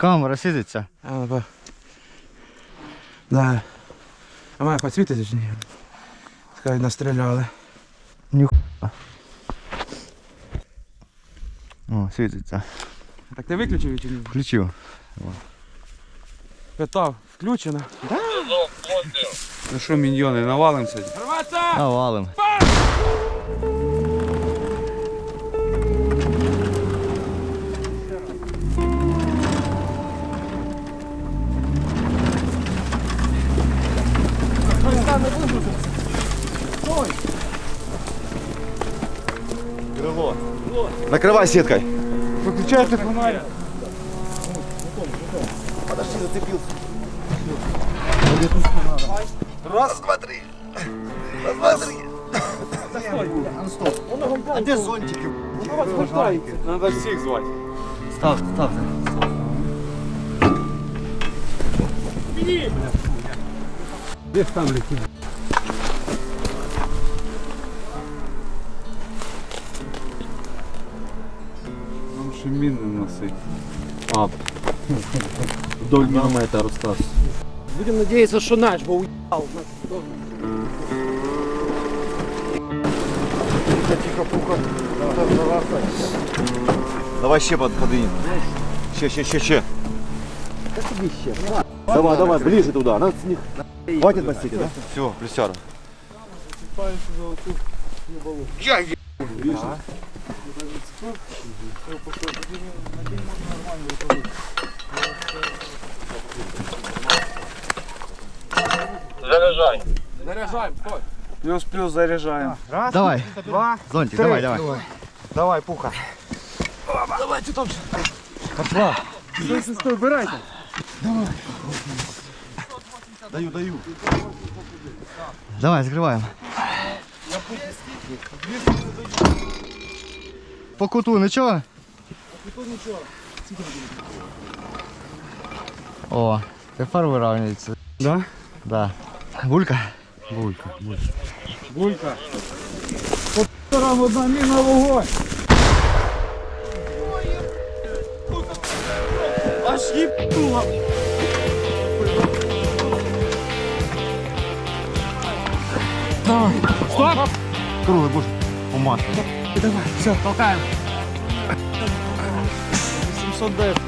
Камера світиться. А, ну, по... Да. А має підсвітити чи ні? Хай настріляли. О, світиться. Так ти виключив чи ні? Включив. Питав, включено. Ну що, міньйони, навалимося? Рваться! Навалим. Крыло. Накрывай сеткой. Виключайте фонарик. Подожди, зацепился. Раз, два, три. Раз, два, три. А где зонтики? Треба всіх звати. Став, став. Нам ще міни носить. Вдоль миномета Рустас. Будем надеяться, что наш, бо уебал. Тихо, пуха. Давай ще под, подвинь. Ще, ще, ще, ще. Давай, давай, ближе туда. Надо с них. Хватит бастики, да? Все, плюсяра. Заряджаємо, стой. Плюс-плюс заряджаємо. Давай. Два. Зонтик, давай, давай. Давай, пуха. Даю, даю. Давай, закрываем. По куту нічого? По куту нічого. О, тепер вирівнюється. Да? Да. Булька? Булька, булька. Булька. Там одна міна вогонь. Аж їбнула. Круглый будешь по маслу. Толкаємо. 710.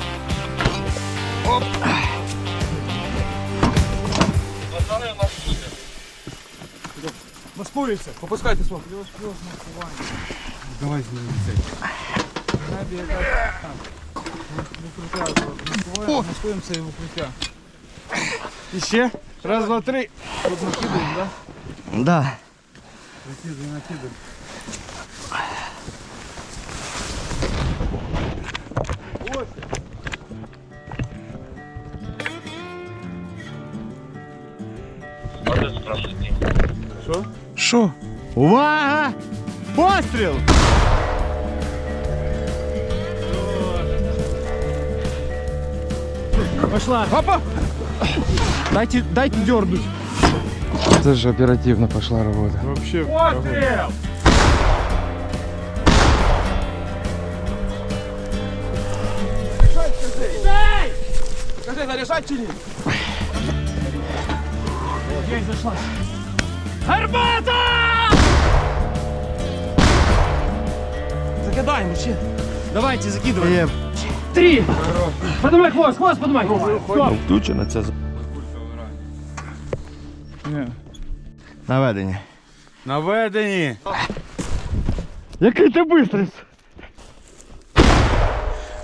Маскуємося. Попускайте свого. Давай з ним цей. Маскуємося і в укриття. І ще. Раз, два, три. Тут накидаємо, да? Да. Накидай, накидай. Що? Увага! Постріл! Пошла. Опа! Дайте, дайте дернуть. Це ж оперативно пішла робота. Вообще. Пострел! Скажи, заряжать чи ні? Есть, зашла. Гармата! Закидаем, мужчин. Давайте, закидывай. Є. Три! Поднимай хвост, хвост поднимай! Стоп! Включено це. Ні. Наведення. Наведені. Який ти бистрий?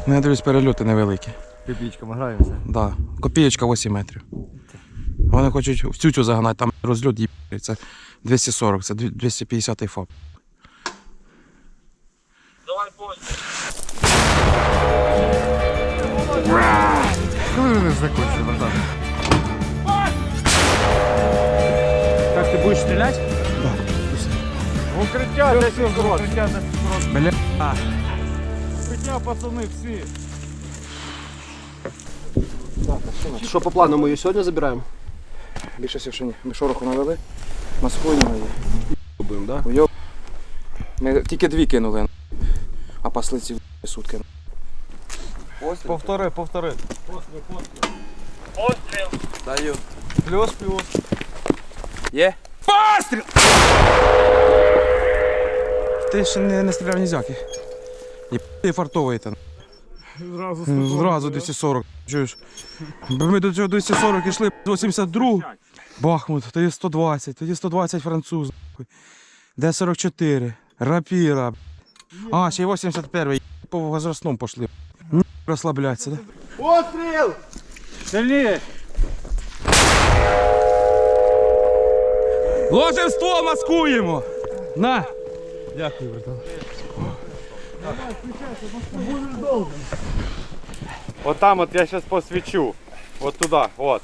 Ну, я дивлюсь, перельоти невеликі. Піпічками граємося. Да. Копієчка 8 метрів. Вони хочуть в цю загнати, там розльот їб. Це 240, це 250 ФОП. Коли вони закінчили, братан? Будешь стрелять? Укриття 10 років. Укриття 10 років. Бля. Укриття, пацани, всі. Що по плану ми її сьогодні забираємо? Більше всього, ні. Ми шороху навели. Маскуємо її. Будемо, да? Уйоб. Ми тільки дві кинули. А пасли ці сутки. Повтори, повтори. Даю. Плюс, плюс. Є. Постріл! Ти ще не, не стріляв нізяки. Є ти фартовий там. Зразу Зразу 240. Чуєш? Бо Ми до цього 240 йшли, 82. Бахмут, тоді 120, тоді 120 француз. нахуй. Д-44, рапіра. А, ще й 81 по возрастному пошли. Розслабляться, да? Постріл! Сильніше. Ложим ствол, маскуємо! На! Вот там вот я сейчас посвечу. Вот туда, вот.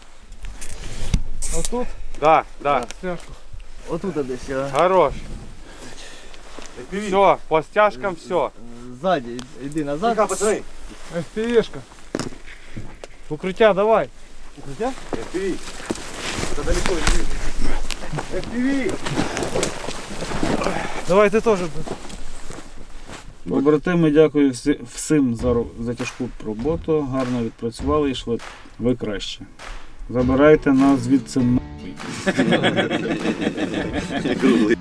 Вот тут? Да, да. Отут десь, а, Хорош. Все, по стяжкам все. ззаді, йди назад. Тихо, пацани. FPV-шка. Укриття давай. FPV. Це далеко не FPV. Давай ти теж. Побратими, дякую всі- всім за, ро- за тяжку роботу. Гарно відпрацювали і швидко. Ви краще. Забирайте нас звідси нахуй. Круглий.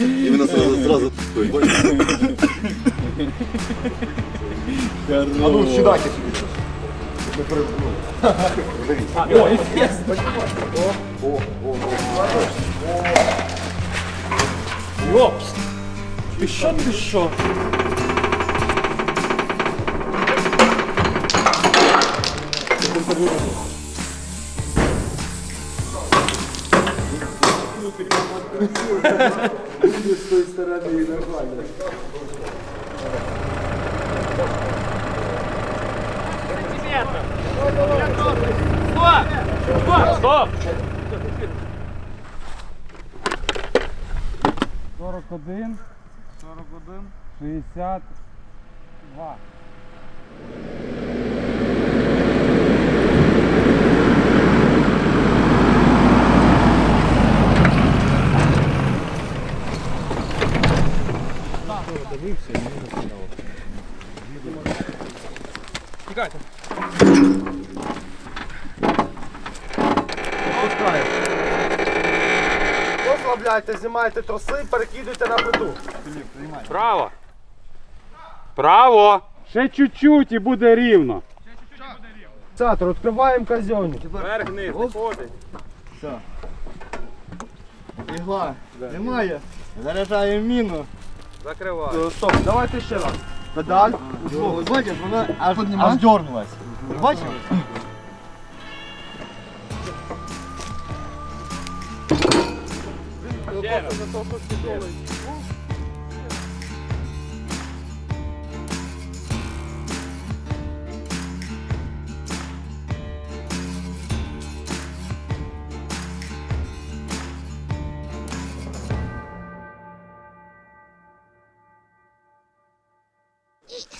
Іменно сразу, сразу такой, понял? А ну, сідайте собі. Ти що, ти що? Стоп! 41, 41, 62. Дивився і не розглядав. Тікайте. Розслабляйте, знімайте троси, перекидуйте на плиту. Право. Право. Ще чуть-чуть і буде рівно. Цатор, відкриваємо казьоні. Вверх вниз, ходить. Ігла. Немає. Заряджаємо міну. Закривай. Е, Стоп, давайте ще раз. Педаль. Бачиш, вона аж, аж дернулась. Бачиш?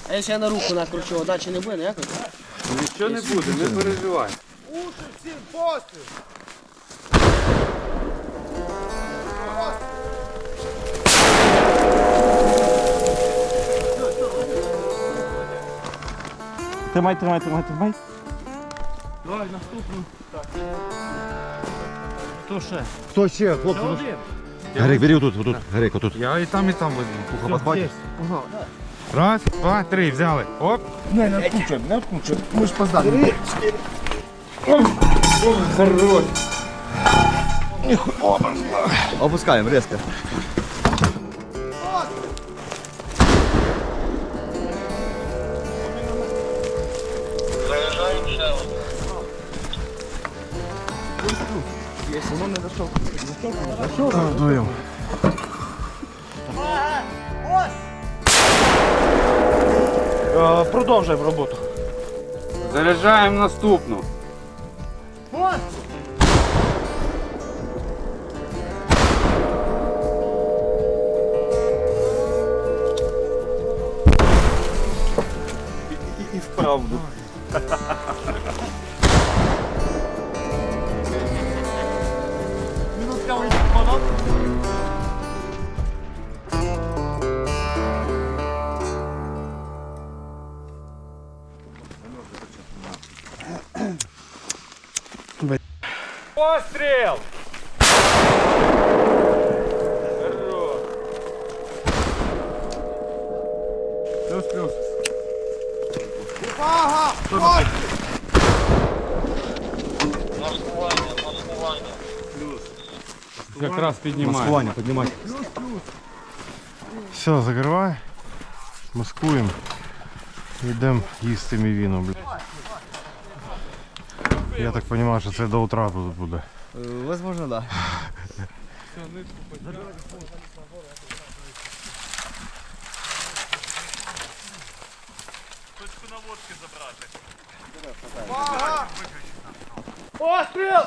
А я на руку накручу, отдачі не буде ніякої? Нічого не буде, не переживай. Тримай, тримай, тримай, тримай. Хто ще, хлопці? ну ж- Гарик, бери отут, отут, Гарик, отут. Я і там, і там возьму. Раз, два, три, взяли. Оп. Не, не откручуємо, не откручуємо. Ми ж поздали. Опускаємо резко. Вдвоєм. Е, Продовжуємо роботу. Заряджаємо наступну. І вправду. Постріл! Плюс-плюс. Якраз піднімає. Маскування, піднімати. Все, закривай. Маскуємо. Йдемо їсти мівіну, блядь. Я так розумію, що це до утра тут буде. Возможно, да. Постріл!